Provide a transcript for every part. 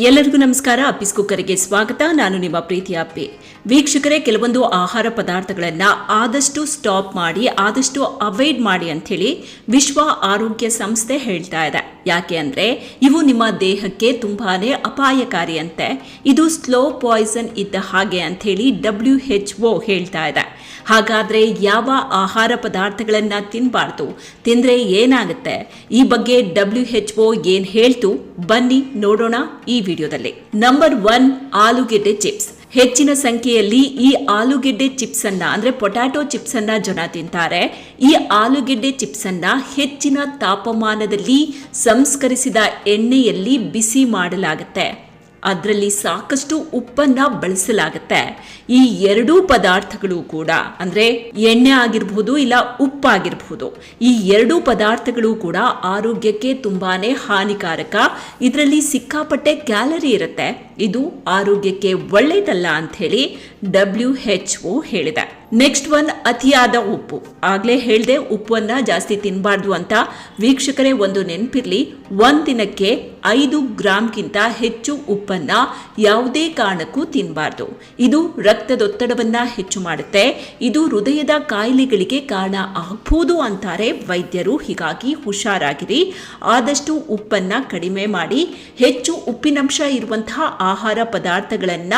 ಎಲ್ಲರಿಗೂ ನಮಸ್ಕಾರ. ಅಪ್ಪಿಸ್ ಕುಕ್ಕರಿಗೆ ಸ್ವಾಗತ. ನಾನು ನಿಮ್ಮ ಪ್ರೀತಿ ಅಪ್ಪಿ. ವೀಕ್ಷಕರೇ, ಕೆಲವೊಂದು ಆಹಾರ ಪದಾರ್ಥಗಳನ್ನು ಆದಷ್ಟು ಸ್ಟಾಪ್ ಮಾಡಿ, ಆದಷ್ಟು ಅವಾಯ್ಡ್ ಮಾಡಿ ಅಂಥೇಳಿ ವಿಶ್ವ ಆರೋಗ್ಯ ಸಂಸ್ಥೆ ಹೇಳ್ತಾ ಇದೆ. ಯಾಕೆ ಅಂದರೆ, ಇವು ನಿಮ್ಮ ದೇಹಕ್ಕೆ ತುಂಬಾ ಅಪಾಯಕಾರಿ ಅಂತೆ. ಇದು ಸ್ಲೋ ಪಾಯ್ಸನ್ ಇದ್ದ ಹಾಗೆ ಅಂಥೇಳಿ ಡಬ್ಲ್ಯೂ ಎಚ್ ಒ ಹೇಳ್ತಾ ಇದೆ. ಹಾಗಾದ್ರೆ ಯಾವ ಆಹಾರ ಪದಾರ್ಥಗಳನ್ನ ತಿನ್ನಬಾರ್ದು ತಿಂದ್ರೆ ಏನಾಗುತ್ತೆ? ಈ ಬಗ್ಗೆ ಡಬ್ಲ್ಯೂ ಎಚ್ ಒ ಏನ್ ಹೇಳ್ತು? ಬನ್ನಿ ನೋಡೋಣ ಈ ವಿಡಿಯೋದಲ್ಲಿ. ನಂಬರ್ ಒನ್ ಆಲೂಗೆಡ್ಡೆ ಚಿಪ್ಸ್ ಹೆಚ್ಚಿನ ಸಂಖ್ಯೆಯಲ್ಲಿ ಈ ಆಲೂಗೆಡ್ಡೆ ಚಿಪ್ಸ್ ಅನ್ನ ಅಂದ್ರೆ ಪೊಟ್ಯಾಟೊ ಚಿಪ್ಸ್ ಅನ್ನ ಜನ ತಿಂತಾರೆ. ಈ ಆಲೂಗೆಡ್ಡೆ ಚಿಪ್ಸ್ ಅನ್ನ ಹೆಚ್ಚಿನ ತಾಪಮಾನದಲ್ಲಿ ಸಂಸ್ಕರಿಸಿದ ಎಣ್ಣೆಯಲ್ಲಿ ಬಿಸಿ ಮಾಡಲಾಗುತ್ತೆ. ಅದರಲ್ಲಿ ಸಾಕಷ್ಟು ಉಪ್ಪನ್ನ ಬಳಸಲಾಗುತ್ತೆ. ಈ ಎರಡೂ ಪದಾರ್ಥಗಳು ಕೂಡ, ಅಂದ್ರೆ ಎಣ್ಣೆ ಆಗಿರಬಹುದು ಇಲ್ಲ ಉಪ್ಪಾಗಿರಬಹುದು ಈ ಎರಡೂ ಪದಾರ್ಥಗಳು ಕೂಡ ಆರೋಗ್ಯಕ್ಕೆ ತುಂಬಾನೇ ಹಾನಿಕಾರಕ. ಇದರಲ್ಲಿ ಸಿಕ್ಕಾಪಟ್ಟೆ ಕ್ಯಾಲರಿ ಇರುತ್ತೆ. ಇದು ಆರೋಗ್ಯಕ್ಕೆ ಒಳ್ಳೆಯದಲ್ಲ ಅಂತ ಹೇಳಿ ಡಬ್ಲ್ಯೂ ಹೆಚ್ ಓ ಹೇಳಿದೆ. ನೆಕ್ಸ್ಟ್ ಒನ್ ಅತಿಯಾದ ಉಪ್ಪು. ಆಗ್ಲೇ ಹೇಳ್ದೆ, ಉಪ್ಪನ್ನು ಜಾಸ್ತಿ ತಿನ್ನಬಾರ್ದು ಅಂತ ವೀಕ್ಷಕರೇ ಒಂದು ನೆನಪಿರ್ಲಿ. ಒಂದು ದಿನಕ್ಕೆ ಐದು ಗ್ರಾಮ್ಗಿಂತ ಹೆಚ್ಚು ಉಪ್ಪನ್ನ ಯಾವುದೇ ಕಾರಣಕ್ಕೂ ತಿನ್ನಬಾರ್ದು ಇದು ರಕ್ತದೊತ್ತಡವನ್ನ ಹೆಚ್ಚು ಮಾಡುತ್ತೆ. ಇದು ಹೃದಯದ ಕಾಯಿಲೆಗಳಿಗೆ ಕಾರಣ ಆಗ್ಬೋದು ಅಂತಾರೆ ವೈದ್ಯರು. ಹೀಗಾಗಿ ಹುಷಾರಾಗಿರಿ. ಆದಷ್ಟು ಉಪ್ಪನ್ನ ಕಡಿಮೆ ಮಾಡಿ. ಹೆಚ್ಚು ಉಪ್ಪಿನಂಶ ಇರುವಂತಹ ಆಹಾರ ಪದಾರ್ಥಗಳನ್ನ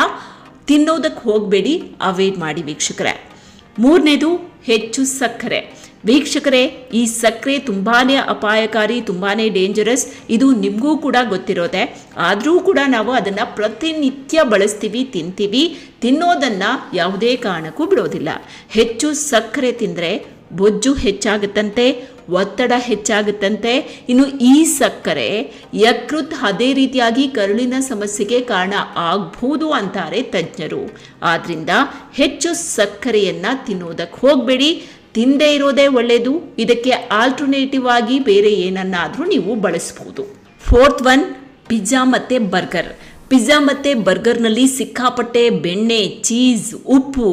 ತಿನ್ನೋದಕ್ಕೆ ಹೋಗಬೇಡಿ. ಅವಾಯ್ಡ್ ಮಾಡಿ ವೀಕ್ಷಕರೇ. ಮೂರನೇದು ಹೆಚ್ಚು ಸಕ್ಕರೆ. ವೀಕ್ಷಕರೇ, ಈ ಸಕ್ಕರೆ ತುಂಬಾನೇ ಅಪಾಯಕಾರಿ, ತುಂಬಾನೇ ಡೇಂಜರಸ್ ಇದು ನಿಮಗೂ ಕೂಡ ಗೊತ್ತಿರೋದೆ. ಆದರೂ ಕೂಡ ನಾವು ಅದನ್ನು ಪ್ರತಿನಿತ್ಯ ಬಳಸ್ತೀವಿ, ತಿಂತೀವಿ. ತಿನ್ನೋದನ್ನು ಯಾವುದೇ ಕಾರಣಕ್ಕೂ ಬಿಡೋದಿಲ್ಲ. ಹೆಚ್ಚು ಸಕ್ಕರೆ ತಿಂದರೆ ಬೊಜ್ಜು ಹೆಚ್ಚಾಗುತ್ತಂತೆ, ಒತ್ತಡ ಹೆಚ್ಚಾಗುತ್ತಂತೆ. ಇನ್ನು ಈ ಸಕ್ಕರೆ ಯಕೃತ್ ಅದೇ ರೀತಿಯಾಗಿ ಕರುಳಿನ ಸಮಸ್ಯೆಗೆ ಕಾರಣ ಆಗ್ಬಹುದು ಅಂತಾರೆ ತಜ್ಞರು. ಆದ್ರಿಂದ ಹೆಚ್ಚು ಸಕ್ಕರೆಯನ್ನ ತಿನ್ನೋದಕ್ಕೆ ಹೋಗಬೇಡಿ. ತಿಂದೇ ಇರೋದೇ ಒಳ್ಳೆಯದು ಇದಕ್ಕೆ ಆಲ್ಟರ್ನೇಟಿವ್ ಆಗಿ ಬೇರೆ ಏನನ್ನಾದರೂ ನೀವು ಬಳಸ್ಬೋದು. ಫೋರ್ತ್ ಒನ್ ಪಿಜ್ಜಾ ಮತ್ತೆ ಬರ್ಗರ್ ಪಿಜ್ಜಾ ಮತ್ತೆ ಬರ್ಗರ್ನಲ್ಲಿ ಸಿಕ್ಕಾಪಟ್ಟೆ ಬೆಣ್ಣೆ ಚೀಸ್ ಉಪ್ಪು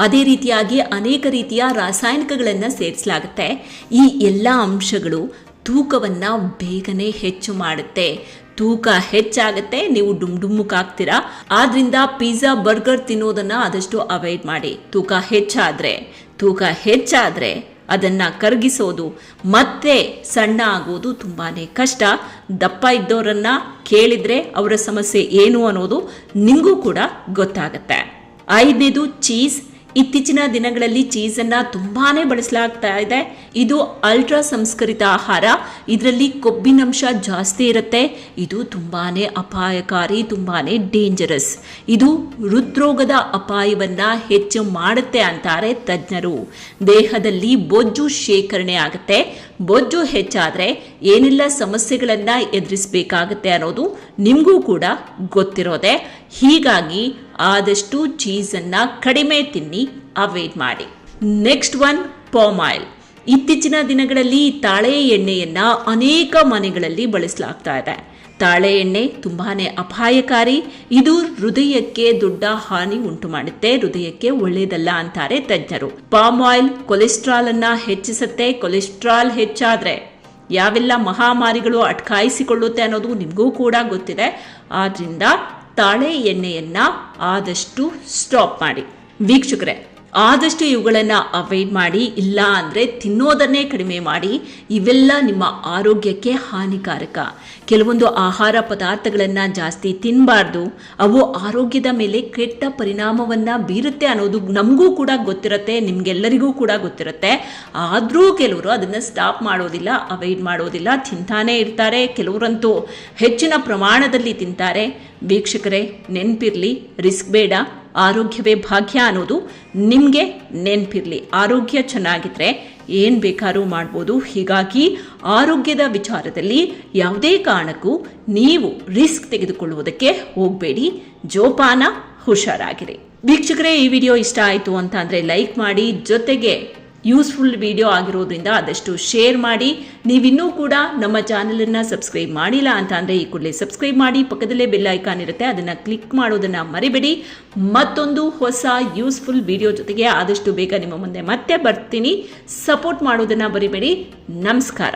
ಅದೇ ರೀತಿಯಾಗಿ ಅನೇಕ ರೀತಿಯ ರಾಸಾಯನಿಕಗಳನ್ನು ಸೇರಿಸಲಾಗುತ್ತೆ. ಈ ಎಲ್ಲ ಅಂಶಗಳು ತೂಕವನ್ನು ಬೇಗನೆ ಹೆಚ್ಚು ಮಾಡುತ್ತೆ. ತೂಕ ಹೆಚ್ಚಾಗುತ್ತೆ, ನೀವು ಡುಮ್ ಡುಮ್ಮಕ್ಕಾಗ್ತೀರಾ ಆದ್ರಿಂದ ಪಿಜ್ಜಾ, ಬರ್ಗರ್ ತಿನ್ನೋದನ್ನ ಆದಷ್ಟು ಅವಾಯ್ಡ್ ಮಾಡಿ. ತೂಕ ಹೆಚ್ಚಾದ್ರೆ ತೂಕ ಹೆಚ್ಚಾದ್ರೆ ಅದನ್ನ ಕರಗಿಸೋದು ಮತ್ತೆ ಸಣ್ಣ ಆಗೋದು ತುಂಬಾನೇ ಕಷ್ಟ. ದಪ್ಪ ಇದ್ದವರನ್ನ ಕೇಳಿದ್ರೆ ಅವರ ಸಮಸ್ಯೆ ಏನು ಅನ್ನೋದು ನಿಮಗೂ ಕೂಡ ಗೊತ್ತಾಗುತ್ತೆ. ಐದನೇದು ಚೀಸ್ ಇತ್ತೀಚಿನ ದಿನಗಳಲ್ಲಿ ಚೀಸನ್ನು ತುಂಬಾನೇ ಬಳಸಲಾಗ್ತಾ ಇದೆ. ಇದು ಅಲ್ಟ್ರಾ ಸಂಸ್ಕರಿತ ಆಹಾರ. ಇದರಲ್ಲಿ ಕೊಬ್ಬಿನಂಶ ಜಾಸ್ತಿ ಇರುತ್ತೆ. ಇದು ತುಂಬಾನೇ ಅಪಾಯಕಾರಿ, ತುಂಬಾನೇ ಡೇಂಜರಸ್ ಇದು ಹೃದ್ರೋಗದ ಅಪಾಯವನ್ನ ಹೆಚ್ಚು ಮಾಡುತ್ತೆ ಅಂತಾರೆ ತಜ್ಞರು. ದೇಹದಲ್ಲಿ ಬೊಜ್ಜು ಶೇಖರಣೆ ಆಗುತ್ತೆ. ಬೊಜ್ಜು ಹೆಚ್ಚಾದ್ರೆ ಏನೆಲ್ಲ ಸಮಸ್ಯೆಗಳನ್ನ ಎದುರಿಸಬೇಕಾಗತ್ತೆ ಅನ್ನೋದು ನಿಮಗೂ ಕೂಡ ಗೊತ್ತಿರೋದೆ. ಹೀಗಾಗಿ ಆದಷ್ಟು ಚೀಸನ್ನು ಕಡಿಮೆ ತಿನ್ನಿ, ಅವಾಯ್ಡ್ ಮಾಡಿ. Next one, palm oil. ಇತ್ತೀಚಿನ ದಿನಗಳಲ್ಲಿ ತಾಳೆ ಎಣ್ಣೆಯನ್ನ ಅನೇಕ ಮನೆಗಳಲ್ಲಿ ಬಳಸಲಾಗ್ತಾ ಇದೆ. ತಾಳೆ ಎಣ್ಣೆ ತುಂಬಾನೇ ಅಪಾಯಕಾರಿ. ಇದು ಹೃದಯಕ್ಕೆ ದೊಡ್ಡ ಹಾನಿ ಉಂಟು ಮಾಡುತ್ತೆ. ಹೃದಯಕ್ಕೆ ಒಳ್ಳೆಯದಲ್ಲ ಅಂತಾರೆ ತಜ್ಞರು. ಪಾಮ್ ಆಯಿಲ್ ಕೊಲೆಸ್ಟ್ರಾಲ್ ಅನ್ನ ಹೆಚ್ಚಿಸುತ್ತೆ. ಕೊಲೆಸ್ಟ್ರಾಲ್ ಹೆಚ್ಚಾದ್ರೆ ಯಾವೆಲ್ಲ ಮಹಾಮಾರಿಗಳು ಅಟ್ಕಾಯಿಸಿಕೊಳ್ಳುತ್ತೆ ಅನ್ನೋದು ನಿಮಗೂ ಕೂಡ ಗೊತ್ತಿದೆ. ಆದ್ರಿಂದ ತಾಳೆ ಎಣ್ಣೆಯನ್ನು ಆದಷ್ಟು ಸ್ಟಾಪ್ ಮಾಡಿ. ವೀಕ್ಷಕರೇ ಆದಷ್ಟು ಇವುಗಳನ್ನು ಅವಾಯ್ಡ್ ಮಾಡಿ, ಇಲ್ಲ ಅಂದರೆ ತಿನ್ನೋದನ್ನೇ ಕಡಿಮೆ ಮಾಡಿ, ಇವೆಲ್ಲ ನಿಮ್ಮ ಆರೋಗ್ಯಕ್ಕೆ ಹಾನಿಕಾರಕ. ಕೆಲವೊಂದು ಆಹಾರ ಪದಾರ್ಥಗಳನ್ನು ಜಾಸ್ತಿ ತಿನ್ನಬಾರ್ದು ಅವು ಆರೋಗ್ಯದ ಮೇಲೆ ಕೆಟ್ಟ ಪರಿಣಾಮವನ್ನು ಬೀರುತ್ತೆ ಅನ್ನೋದು ನಮಗೂ ಕೂಡ ಗೊತ್ತಿರುತ್ತೆ, ನಿಮಗೆಲ್ಲರಿಗೂ ಕೂಡ ಗೊತ್ತಿರುತ್ತೆ. ಆದರೂ ಕೆಲವರು ಅದನ್ನು ಸ್ಟಾಪ್ ಮಾಡೋದಿಲ್ಲ ಅವಾಯ್ಡ್ ಮಾಡೋದಿಲ್ಲ, ತಿಂತಾನೇ ಇರ್ತಾರೆ. ಕೆಲವರಂತೂ ಹೆಚ್ಚಿನ ಪ್ರಮಾಣದಲ್ಲಿ ತಿಂತಾರೆ. ವೀಕ್ಷಕರೇ, ನೆನಪಿರಲಿ ರಿಸ್ಕ್ ಬೇಡ. ಆರೋಗ್ಯವೇ ಭಾಗ್ಯ ಅನ್ನೋದು ನಿಮಗೆ ನೆನಪಿರಲಿ. ಆರೋಗ್ಯ ಚೆನ್ನಾಗಿದ್ರೆ ಏನು ಬೇಕಾದ್ರೂ ಮಾಡ್ಬೋದು. ಹೀಗಾಗಿ ಆರೋಗ್ಯದ ವಿಚಾರದಲ್ಲಿ ಯಾವುದೇ ಕಾರಣಕ್ಕೂ ನೀವು ರಿಸ್ಕ್ ತೆಗೆದುಕೊಳ್ಳುವುದಕ್ಕೆ ಹೋಗಬೇಡಿ. ಜೋಪಾನ ಹುಷಾರಾಗಿರಿ. ವೀಕ್ಷಕರೇ, ಈ ವಿಡಿಯೋ ಇಷ್ಟ ಆಯಿತು ಅಂತ ಲೈಕ್ ಮಾಡಿ. ಜೊತೆಗೆ ಯೂಸ್ಫುಲ್ ವಿಡಿಯೋ ಆಗಿರೋದ್ರಿಂದ ಆದಷ್ಟು ಶೇರ್ ಮಾಡಿ, ನೀವಿನ್ನೂ ಕೂಡ ನಮ್ಮ ಚಾನಲನ್ನು ಸಬ್ಸ್ಕ್ರೈಬ್ ಮಾಡಿಲ್ಲ ಅಂತ ಅಂದರೆ ಈ ಕೂಡಲೇ ಸಬ್ಸ್ಕ್ರೈಬ್ ಮಾಡಿ, ಪಕ್ಕದಲ್ಲೇ ಬೆಲ್ ಐಕಾನ್ ಇರುತ್ತೆ, ಅದನ್ನು ಕ್ಲಿಕ್ ಮಾಡೋದನ್ನು ಮರಿಬೇಡಿ. ಮತ್ತೊಂದು ಹೊಸ ಯೂಸ್ಫುಲ್ ವಿಡಿಯೋ ಜೊತೆಗೆ ಆದಷ್ಟು ಬೇಗ ನಿಮ್ಮ ಮುಂದೆ ಮತ್ತೆ ಬರ್ತೀನಿ. ಸಪೋರ್ಟ್ ಮಾಡೋದನ್ನು ಬರಿಬೇಡಿ ನಮಸ್ಕಾರ.